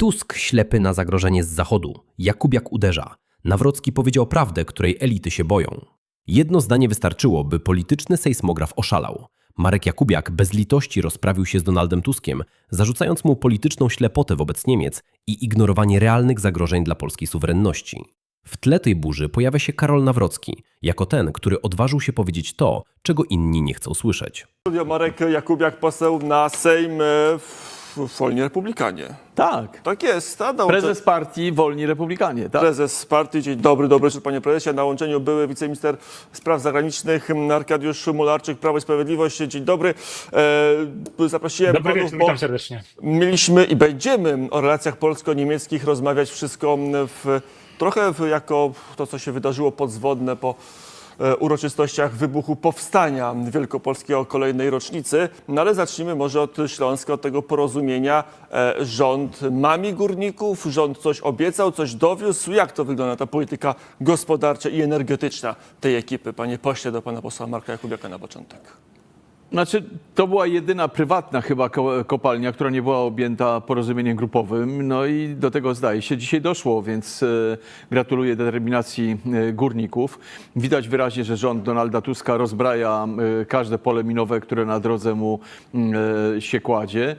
Tusk ślepy na zagrożenie z zachodu. Jakubiak uderza. Nawrocki powiedział prawdę, której elity się boją. Jedno zdanie wystarczyło, by polityczny sejsmograf oszalał. Marek Jakubiak bez litości rozprawił się z Donaldem Tuskiem, zarzucając mu polityczną ślepotę wobec Niemiec i ignorowanie realnych zagrożeń dla polskiej suwerenności. W tle tej burzy pojawia się Karol Nawrocki, jako ten, który odważył się powiedzieć to, czego inni nie chcą słyszeć. Marek Jakubiak, poseł na Sejm e, Wolni Republikanie. Tak. Tak jest. Prezes partii Wolni Republikanie, tak? Prezes partii. Dzień dobry, dobry wieczór panie prezesie. Na łączeniu były wiceminister spraw zagranicznych m, Arkadiusz Mularczyk, Prawo i Sprawiedliwość. Dzień dobry. E, zaprosiłem Dobry panów, wieczór, bo witam serdecznie. mieliśmy i będziemy o relacjach polsko-niemieckich rozmawiać wszystko w, trochę w, jako to, co się wydarzyło podzwodne po uroczystościach wybuchu powstania wielkopolskiego kolejnej rocznicy. No ale zacznijmy może od Śląska, od tego porozumienia. E, Rząd mami górników, rząd coś obiecał, coś dowiózł. Jak to wygląda ta polityka gospodarcza i energetyczna tej ekipy? Panie pośle, do pana posła Marka Jakubiaka na początek. Znaczy, to była jedyna prywatna chyba ko- kopalnia, która nie była objęta porozumieniem grupowym. No i do tego zdaje się dzisiaj doszło, więc e, gratuluję determinacji e, górników. Widać wyraźnie, że rząd Donalda Tuska rozbraja e, każde pole minowe, które na drodze mu się kładzie.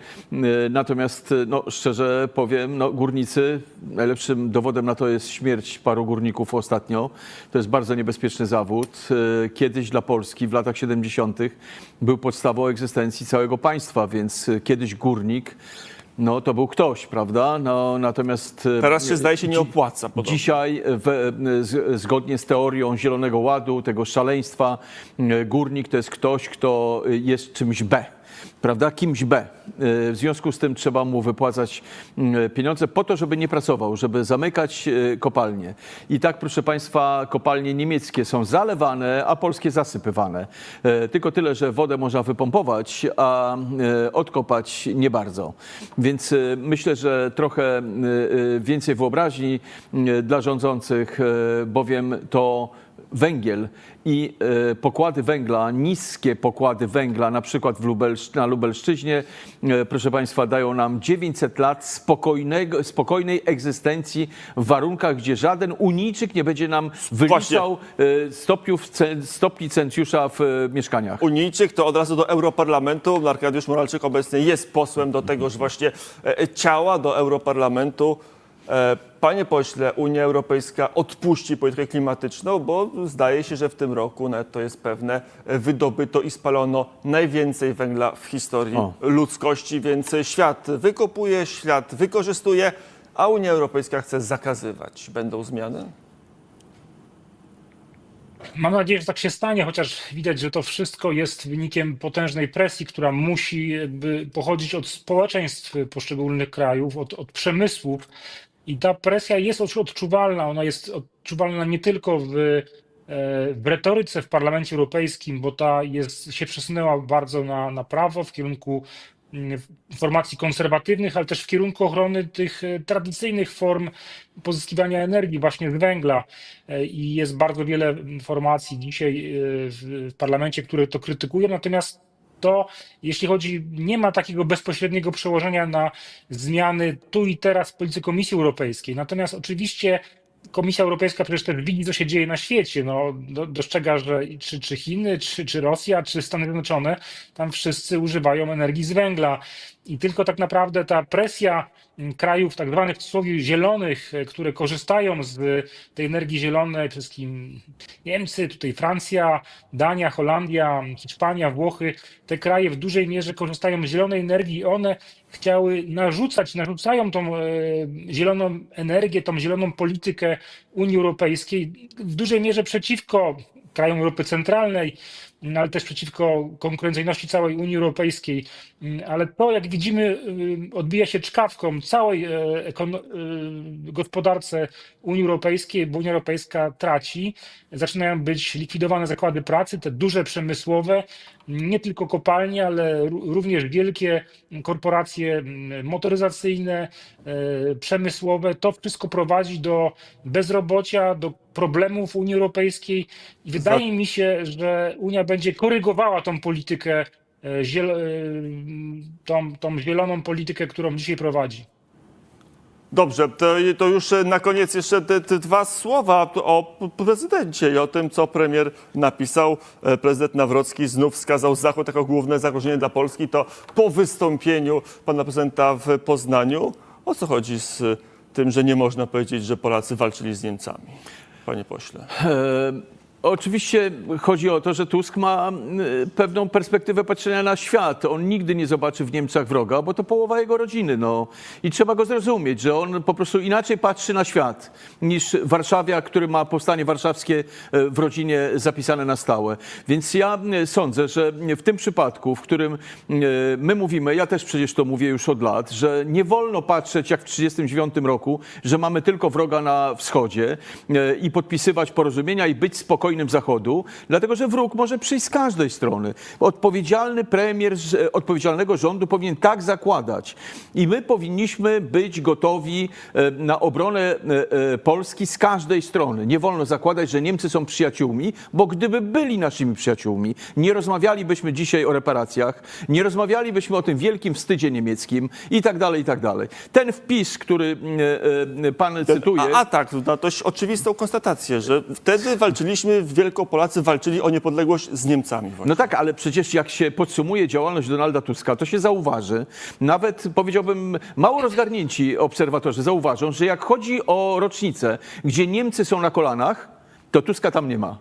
Natomiast, no, szczerze powiem, no, górnicy, najlepszym dowodem na to jest śmierć paru górników ostatnio. To jest bardzo niebezpieczny zawód. Kiedyś dla Polski w latach 70. był podstawą egzystencji całego państwa, więc e, kiedyś górnik, no to był ktoś, prawda? No, natomiast e, Teraz się zdaje się nie opłaca. podobno. Dzisiaj, w, z, zgodnie z teorią Zielonego Ładu, tego szaleństwa, górnik to jest ktoś, kto jest czymś B. Prawda? Kimś B. E, W związku z tym trzeba mu wypłacać mm, pieniądze po to, żeby nie pracował, żeby zamykać e, kopalnie. I tak, proszę Państwa, kopalnie niemieckie są zalewane, a polskie zasypywane. Tylko tyle, że wodę można wypompować, a odkopać nie bardzo. Więc myślę, że trochę więcej wyobraźni dla rządzących, bowiem to węgiel i e, pokłady węgla, niskie pokłady węgla, na przykład w Lubelsz- na Lubelszczyźnie, e, proszę Państwa, dają nam 900 lat spokojnego, spokojnej egzystencji w warunkach, gdzie żaden unijczyk nie będzie nam wyliczał e, stopniów, stopni Celsjusza w mieszkaniach. Unijczyk, to od razu do Europarlamentu. Arkadiusz Moralczyk obecnie jest posłem do tegoż właśnie ciała, do Europarlamentu. E, Panie pośle, Unia Europejska odpuści politykę klimatyczną, bo zdaje się, że w tym roku nawet to jest pewne, wydobyto i spalono najwięcej węgla w historii O. ludzkości, więc świat wykopuje, świat wykorzystuje, a Unia Europejska chce zakazywać. Będą zmiany? Mam nadzieję, że tak się stanie, chociaż widać, że to wszystko jest wynikiem potężnej presji, która musi pochodzić od społeczeństw poszczególnych krajów, od, od przemysłów. I ta presja jest odczu- odczuwalna. Ona jest odczuwalna nie tylko w, e, w retoryce w Parlamencie Europejskim, bo ta jest, się przesunęła bardzo na, na prawo w kierunku mm, formacji konserwatywnych, ale też w kierunku ochrony tych e, tradycyjnych form pozyskiwania energii właśnie z węgla. E, I jest bardzo wiele formacji dzisiaj w parlamencie, które to krytykują. Natomiast to, jeśli chodzi, nie ma takiego bezpośredniego przełożenia na zmiany tu i teraz w polityce Komisji Europejskiej. Natomiast oczywiście Komisja Europejska przecież też widzi, co się dzieje na świecie. No, do, dostrzega, że czy, czy Chiny, czy, czy Rosja, czy Stany Zjednoczone, tam wszyscy używają energii z węgla. I tylko tak naprawdę ta presja mm, krajów tak zwanych w cudzysłowie zielonych, e, które korzystają z tej energii zielonej, przede wszystkim Niemcy, tutaj Francja, Dania, Holandia, Hiszpania, Włochy, te kraje w dużej mierze korzystają z zielonej energii. I one chciały narzucać, narzucają tą e, zieloną energię, tą zieloną politykę Unii Europejskiej w dużej mierze przeciwko krajom Europy Centralnej, no, ale też przeciwko konkurencyjności całej Unii Europejskiej. Mm, Ale to, jak widzimy, odbija się czkawką całej e, y, gospodarce Unii Europejskiej, bo Unia Europejska traci. Zaczynają być likwidowane zakłady pracy, te duże przemysłowe, nie tylko kopalnie, ale ró- również wielkie korporacje mm, motoryzacyjne, e, przemysłowe. To wszystko prowadzi do bezrobocia, do problemów Unii Europejskiej i wydaje mi się, że Unia będzie korygowała tą politykę, e, ziel- e, tą, tą zieloną politykę, którą dzisiaj prowadzi. Dobrze, to, to już na koniec jeszcze te, te dwa słowa o prezydencie i o tym, co premier napisał. E, Prezydent Nawrocki znów wskazał Zachód jako główne zagrożenie dla Polski. To po wystąpieniu pana prezydenta w Poznaniu. O co chodzi z tym, że nie można powiedzieć, że Polacy walczyli z Niemcami? Panie pośle. E, Oczywiście chodzi o to, że Tusk ma pewną perspektywę patrzenia na świat. On nigdy nie zobaczy w Niemcach wroga, bo to połowa jego rodziny. No. I trzeba go zrozumieć, że on po prostu inaczej patrzy na świat niż Warszawia, który ma powstanie warszawskie e, w rodzinie zapisane na stałe. Więc ja sądzę, że w tym przypadku, w którym y, my mówimy, ja też przecież to mówię już od lat, że nie wolno patrzeć jak w 1939 roku, że mamy tylko wroga na wschodzie e, i podpisywać porozumienia i być spokojnym Zachodu, dlatego że wróg może przyjść z każdej strony. Odpowiedzialny premier z e, odpowiedzialnego rządu powinien tak zakładać. I my powinniśmy być gotowi e, na obronę e, Polski z każdej strony. Nie wolno zakładać, że Niemcy są przyjaciółmi, bo gdyby byli naszymi przyjaciółmi, nie rozmawialibyśmy dzisiaj o reparacjach, nie rozmawialibyśmy o tym wielkim wstydzie niemieckim i tak dalej, i tak dalej. Ten wpis, który pan cytuje... A atak na dość oczywistą konstatację, że wtedy walczyliśmy, Wielkopolacy walczyli o niepodległość z Niemcami. Właśnie. No tak, ale przecież jak się podsumuje działalność Donalda Tuska, to się zauważy, nawet powiedziałbym mało rozgarnięci obserwatorzy zauważą, że jak chodzi o rocznicę, gdzie Niemcy są na kolanach, to Tuska tam nie ma.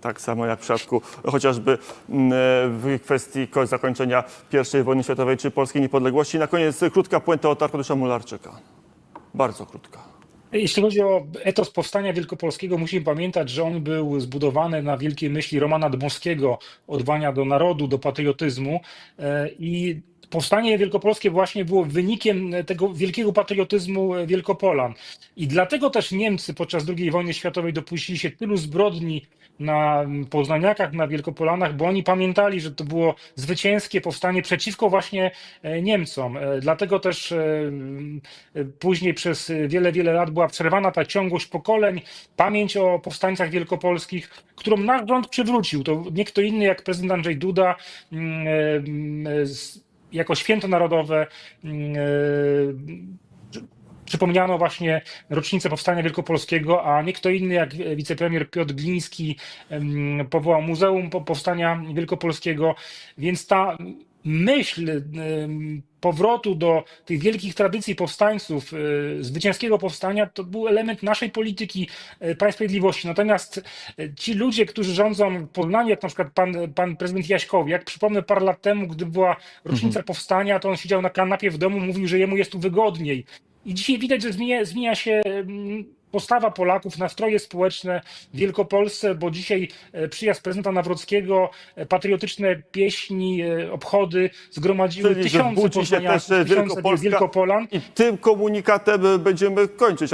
Tak samo jak w przypadku chociażby mm, w kwestii ko- zakończenia I wojny światowej czy polskiej niepodległości. Na koniec krótka puenta od Arkadiusza Mularczyka. Bardzo krótka. Jeśli chodzi o etos powstania wielkopolskiego, musimy pamiętać, że on był zbudowany na wielkiej myśli Romana Dmowskiego, odwania do narodu, do patriotyzmu e, i powstanie wielkopolskie właśnie było wynikiem tego wielkiego patriotyzmu Wielkopolan. I dlatego też Niemcy podczas II wojny światowej dopuścili się tylu zbrodni na Poznaniakach, na Wielkopolanach, bo oni pamiętali, że to było zwycięskie powstanie przeciwko właśnie e, Niemcom. E, Dlatego też e, e, później przez wiele, wiele lat była przerwana ta ciągłość pokoleń, pamięć o powstańcach wielkopolskich, którą nasz rząd przywrócił. To nie kto inny jak prezydent Andrzej Duda e, jako święto narodowe mm, e, przypomniano właśnie rocznicę powstania wielkopolskiego, a nie kto inny jak wicepremier Piotr Gliński em, powołał Muzeum Po- Powstania Wielkopolskiego, więc ta myśl powrotu do tych wielkich tradycji powstańców, e, zwycięskiego powstania, to był element naszej polityki e, Prawa Sprawiedliwości. Natomiast e, ci ludzie, którzy rządzą w Poznaniu, jak na przykład pan, pan prezydent Jaśkowiak, przypomnę parę lat temu, gdy była rocznica powstania, to on siedział na kanapie w domu, mówił, że jemu jest tu wygodniej. I dzisiaj widać, że zmienia, zmienia się postawa Polaków, nastroje społeczne w Wielkopolsce, bo dzisiaj e, przyjazd prezydenta Nawrockiego, e, patriotyczne pieśni, e, obchody zgromadziły Czyli, tysiące poznaniaków, tysiące Wielkopolska Wielkopolan. i tym komunikatem będziemy kończyć.